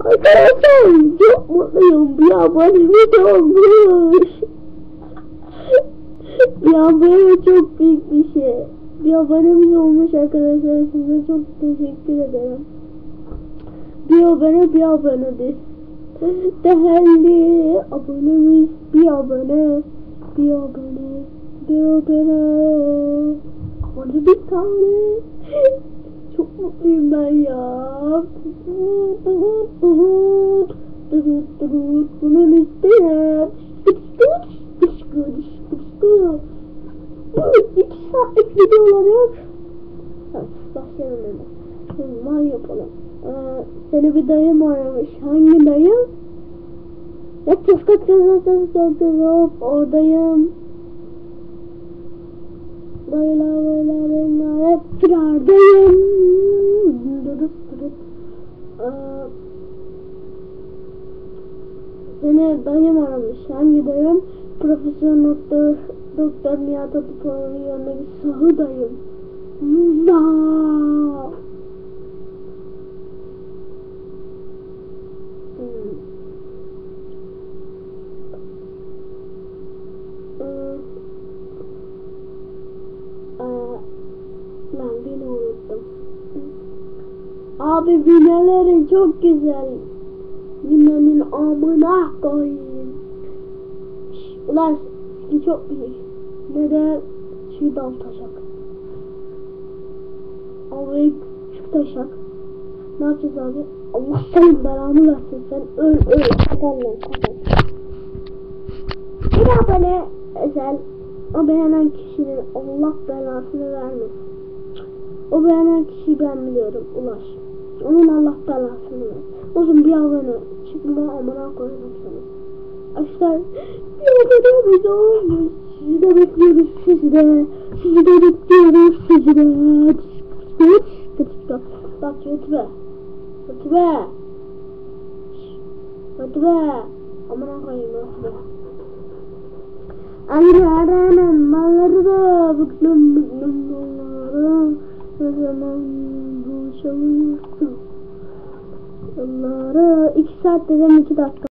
Arkadaşlar çok mutluyum. Bir abonemiz olmuş. bir abone çok büyük bir şey. Bir abonemiz olmuş arkadaşlar. Size çok teşekkür ederim. Bir abone bir abonedir. Değerli abonemiz bir abone. Bir abone. Bir abone. Abone bir tane. Çok mutluyum ben ya. Bunun üstüne. İki saatlik video olacak. Evet, başlayalım hemen. Var yapalım. Ee, seni bir dayım aramış. Hangi dayım? Ya çufka çufka oradayım. Dayılar dayılar seni dayım aramış. Hangi dayım? Profesör Doktor Doktor Nihat Atıpoğlu'nun yanındaki sahı dayım. Zaa. Hmm. Ee, lan beni unuttum. Abi binelerin çok güzel. Amına koyayım. Ulan çok büyük. Neden şu dal taşak? Abi küçük taşak. Ne yapacağız abi? Allah senin belanı versin sen öl öl. Lan kapan. Bir abone özel. O beğenen kişinin Allah belasını vermesin. O beğenen kişiyi ben biliyorum. Ulaş. Onun Allah belasını ver. Uzun bir abone. Çıkma amına koyarım sana. Arkadaşlar bir abone bize olmuş. Sizi de bekliyoruz sizi de. Sizi de bekliyoruz sizi de. Bak YouTube'a. YouTube'a. YouTube'a. Amına koyayım YouTube'a. Ayranın malları da bıktım bıktım malları. Ne zaman. Yolları iki saat dedim iki dakika.